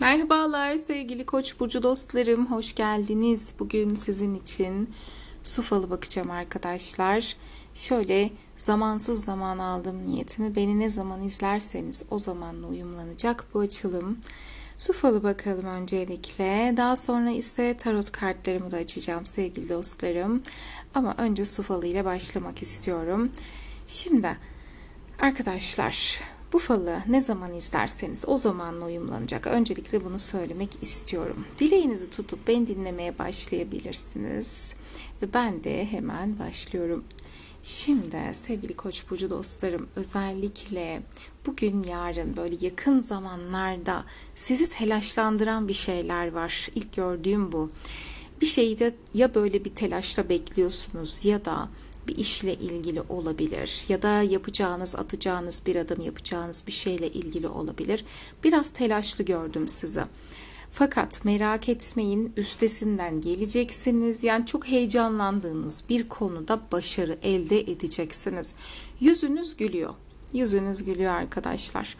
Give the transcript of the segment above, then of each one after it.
Merhabalar sevgili Koç burcu dostlarım, hoş geldiniz. Bugün sizin için su falı bakacağım arkadaşlar. Şöyle zamansız zaman aldım niyetimi. Beni ne zaman izlerseniz o zamanla uyumlanacak bu açılım. Su falı bakalım öncelikle. Daha sonra ise tarot kartlarımı da açacağım sevgili dostlarım. Ama önce su falı ile başlamak istiyorum. Şimdi arkadaşlar bu falı ne zaman izlerseniz o zamanla uyumlanacak. Öncelikle bunu söylemek istiyorum. Dileğinizi tutup beni dinlemeye başlayabilirsiniz. Ve ben de hemen başlıyorum. Şimdi sevgili Koç burcu dostlarım özellikle bugün yarın böyle yakın zamanlarda sizi telaşlandıran bir şeyler var. İlk gördüğüm bu. Bir şeyi de ya böyle bir telaşla bekliyorsunuz ya da bir işle ilgili olabilir ya da yapacağınız, atacağınız bir adım yapacağınız bir şeyle ilgili olabilir. Biraz telaşlı gördüm sizi. Fakat merak etmeyin üstesinden geleceksiniz. Yani çok heyecanlandığınız bir konuda başarı elde edeceksiniz. Yüzünüz gülüyor. Yüzünüz gülüyor arkadaşlar.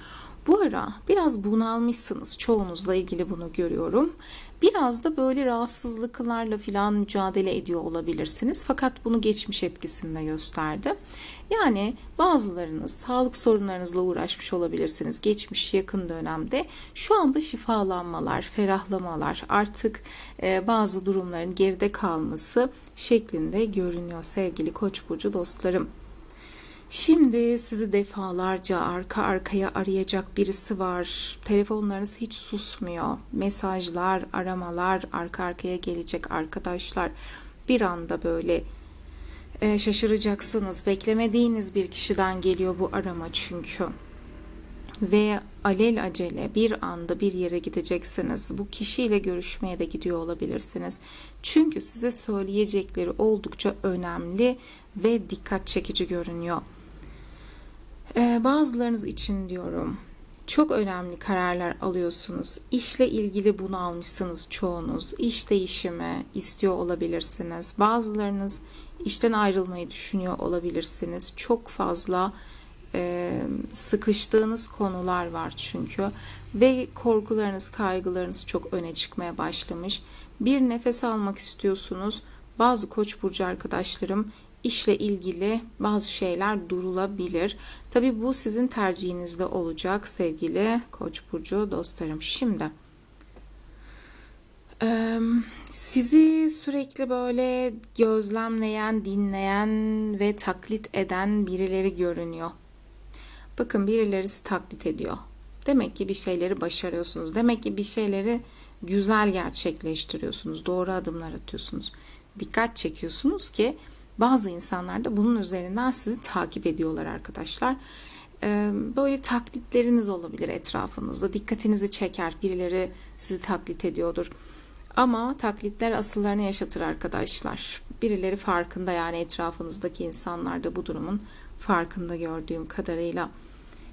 Bu ara biraz bunalmışsınız. Çoğunuzla ilgili bunu görüyorum. Biraz da böyle rahatsızlıklarla falan mücadele ediyor olabilirsiniz. Fakat bunu geçmiş etkisinde gösterdi. Yani bazılarınız sağlık sorunlarınızla uğraşmış olabilirsiniz. Geçmiş yakın dönemde şu anda şifalanmalar, ferahlamalar, artık e, bazı durumların geride kalması şeklinde görünüyor sevgili Koç burcu dostlarım. Şimdi sizi defalarca arka arkaya arayacak birisi var. Telefonlarınız hiç susmuyor. Mesajlar, aramalar arka arkaya gelecek arkadaşlar. Bir anda böyle e, şaşıracaksınız. Beklemediğiniz bir kişiden geliyor bu arama çünkü. Ve alel acele bir anda bir yere gideceksiniz. Bu kişiyle görüşmeye de gidiyor olabilirsiniz. Çünkü size söyleyecekleri oldukça önemli ve dikkat çekici görünüyor. Ee, bazılarınız için diyorum çok önemli kararlar alıyorsunuz. İşle ilgili bunu almışsınız çoğunuz. İş değişimi istiyor olabilirsiniz. Bazılarınız işten ayrılmayı düşünüyor olabilirsiniz. Çok fazla e, sıkıştığınız konular var çünkü ve korkularınız, kaygılarınız çok öne çıkmaya başlamış. Bir nefes almak istiyorsunuz. Bazı Koç burcu arkadaşlarım işle ilgili bazı şeyler durulabilir. Tabi bu sizin tercihinizde olacak sevgili Koç burcu dostlarım. Şimdi sizi sürekli böyle gözlemleyen, dinleyen ve taklit eden birileri görünüyor. Bakın birileri sizi taklit ediyor. Demek ki bir şeyleri başarıyorsunuz. Demek ki bir şeyleri güzel gerçekleştiriyorsunuz. Doğru adımlar atıyorsunuz. Dikkat çekiyorsunuz ki bazı insanlar da bunun üzerinden sizi takip ediyorlar arkadaşlar. Böyle taklitleriniz olabilir etrafınızda. Dikkatinizi çeker. Birileri sizi taklit ediyordur. Ama taklitler asıllarını yaşatır arkadaşlar. Birileri farkında yani etrafınızdaki insanlar da bu durumun farkında gördüğüm kadarıyla.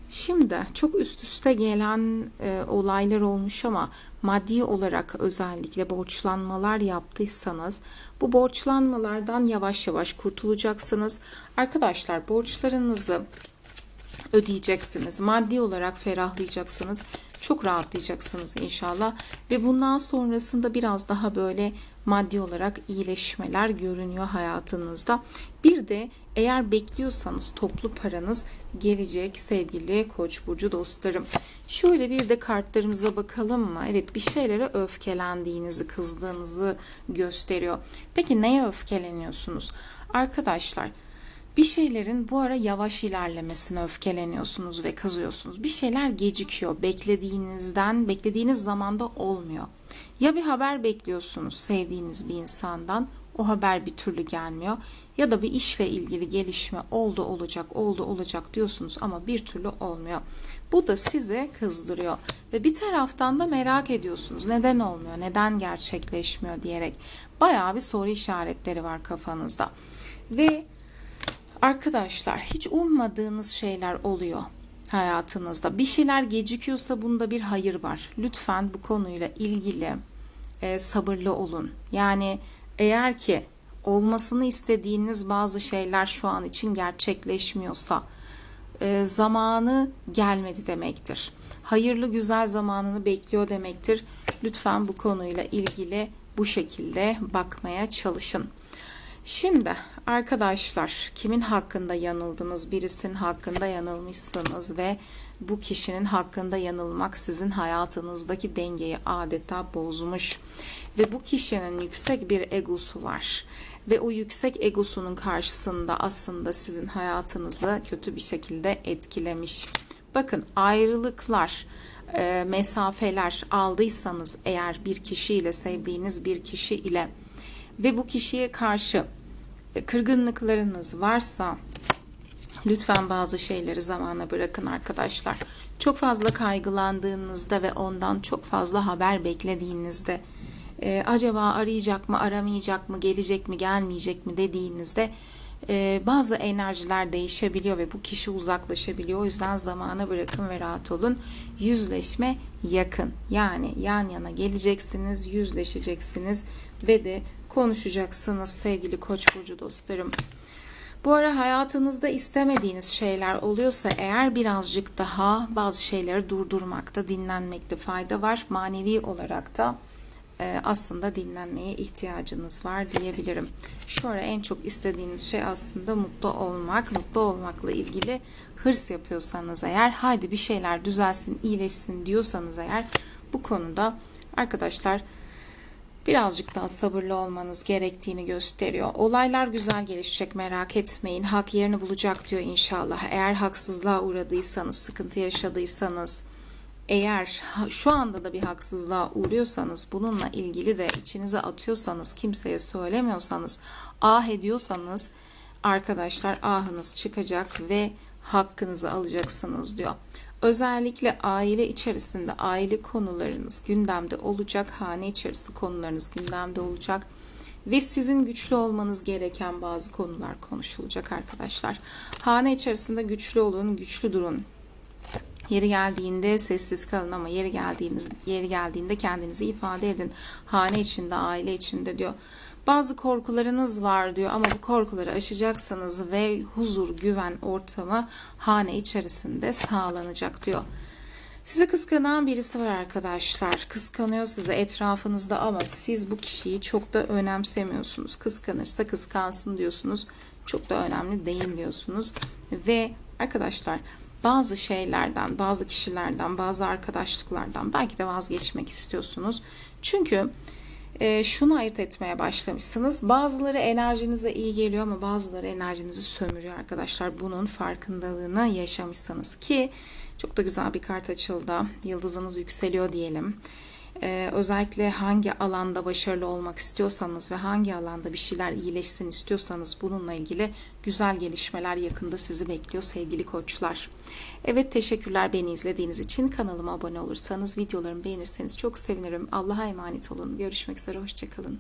Şimdi çok üst üste gelen e, olaylar olmuş ama maddi olarak özellikle borçlanmalar yaptıysanız bu borçlanmalardan yavaş yavaş kurtulacaksınız. Arkadaşlar borçlarınızı ödeyeceksiniz. Maddi olarak ferahlayacaksınız. Çok rahatlayacaksınız inşallah. Ve bundan sonrasında biraz daha böyle maddi olarak iyileşmeler görünüyor hayatınızda. Bir de eğer bekliyorsanız toplu paranız gelecek sevgili Koç burcu dostlarım. Şöyle bir de kartlarımıza bakalım mı? Evet bir şeylere öfkelendiğinizi, kızdığınızı gösteriyor. Peki neye öfkeleniyorsunuz? Arkadaşlar bir şeylerin bu ara yavaş ilerlemesine öfkeleniyorsunuz ve kızıyorsunuz. Bir şeyler gecikiyor. Beklediğinizden, beklediğiniz zamanda olmuyor. Ya bir haber bekliyorsunuz sevdiğiniz bir insandan, o haber bir türlü gelmiyor. Ya da bir işle ilgili gelişme oldu olacak, oldu olacak diyorsunuz ama bir türlü olmuyor. Bu da sizi kızdırıyor. Ve bir taraftan da merak ediyorsunuz. Neden olmuyor, neden gerçekleşmiyor diyerek. Bayağı bir soru işaretleri var kafanızda. Ve Arkadaşlar hiç ummadığınız şeyler oluyor hayatınızda. Bir şeyler gecikiyorsa bunda bir hayır var. Lütfen bu konuyla ilgili e, sabırlı olun. Yani eğer ki olmasını istediğiniz bazı şeyler şu an için gerçekleşmiyorsa e, zamanı gelmedi demektir. hayırlı güzel zamanını bekliyor demektir. Lütfen bu konuyla ilgili bu şekilde bakmaya çalışın. Şimdi arkadaşlar kimin hakkında yanıldınız? Birisinin hakkında yanılmışsınız ve bu kişinin hakkında yanılmak sizin hayatınızdaki dengeyi adeta bozmuş. Ve bu kişinin yüksek bir egosu var. Ve o yüksek egosunun karşısında aslında sizin hayatınızı kötü bir şekilde etkilemiş. Bakın ayrılıklar, e, mesafeler aldıysanız eğer bir kişiyle sevdiğiniz bir kişi ile ve bu kişiye karşı kırgınlıklarınız varsa lütfen bazı şeyleri zamana bırakın arkadaşlar. Çok fazla kaygılandığınızda ve ondan çok fazla haber beklediğinizde e, acaba arayacak mı, aramayacak mı, gelecek mi, gelmeyecek mi dediğinizde e, bazı enerjiler değişebiliyor ve bu kişi uzaklaşabiliyor. O yüzden zamana bırakın ve rahat olun. Yüzleşme yakın. Yani yan yana geleceksiniz, yüzleşeceksiniz ve de konuşacaksınız sevgili Koç burcu dostlarım. Bu ara hayatınızda istemediğiniz şeyler oluyorsa eğer birazcık daha bazı şeyleri durdurmakta, dinlenmekte fayda var. Manevi olarak da e, aslında dinlenmeye ihtiyacınız var diyebilirim. Şu ara en çok istediğiniz şey aslında mutlu olmak. Mutlu olmakla ilgili hırs yapıyorsanız eğer, haydi bir şeyler düzelsin, iyileşsin diyorsanız eğer bu konuda arkadaşlar birazcık daha sabırlı olmanız gerektiğini gösteriyor. Olaylar güzel gelişecek merak etmeyin. Hak yerini bulacak diyor inşallah. Eğer haksızlığa uğradıysanız, sıkıntı yaşadıysanız, eğer şu anda da bir haksızlığa uğruyorsanız, bununla ilgili de içinize atıyorsanız, kimseye söylemiyorsanız, ah ediyorsanız arkadaşlar ahınız çıkacak ve hakkınızı alacaksınız diyor. Özellikle aile içerisinde aile konularınız gündemde olacak, hane içerisinde konularınız gündemde olacak ve sizin güçlü olmanız gereken bazı konular konuşulacak arkadaşlar. Hane içerisinde güçlü olun, güçlü durun. Yeri geldiğinde sessiz kalın ama yeri geldiğiniz yeri geldiğinde kendinizi ifade edin. Hane içinde, aile içinde diyor. Bazı korkularınız var diyor ama bu korkuları aşacaksınız ve huzur, güven ortamı hane içerisinde sağlanacak diyor. Sizi kıskanan birisi var arkadaşlar. Kıskanıyor sizi etrafınızda ama siz bu kişiyi çok da önemsemiyorsunuz. Kıskanırsa kıskansın diyorsunuz. Çok da önemli değil diyorsunuz. Ve arkadaşlar bazı şeylerden, bazı kişilerden, bazı arkadaşlıklardan belki de vazgeçmek istiyorsunuz. Çünkü e, şunu ayırt etmeye başlamışsınız. Bazıları enerjinize iyi geliyor ama bazıları enerjinizi sömürüyor arkadaşlar. Bunun farkındalığını yaşamışsınız ki çok da güzel bir kart açıldı. Yıldızınız yükseliyor diyelim. Ee, özellikle hangi alanda başarılı olmak istiyorsanız ve hangi alanda bir şeyler iyileşsin istiyorsanız bununla ilgili güzel gelişmeler yakında sizi bekliyor sevgili koçlar. Evet teşekkürler beni izlediğiniz için. Kanalıma abone olursanız, videolarımı beğenirseniz çok sevinirim. Allah'a emanet olun. Görüşmek üzere, hoşçakalın.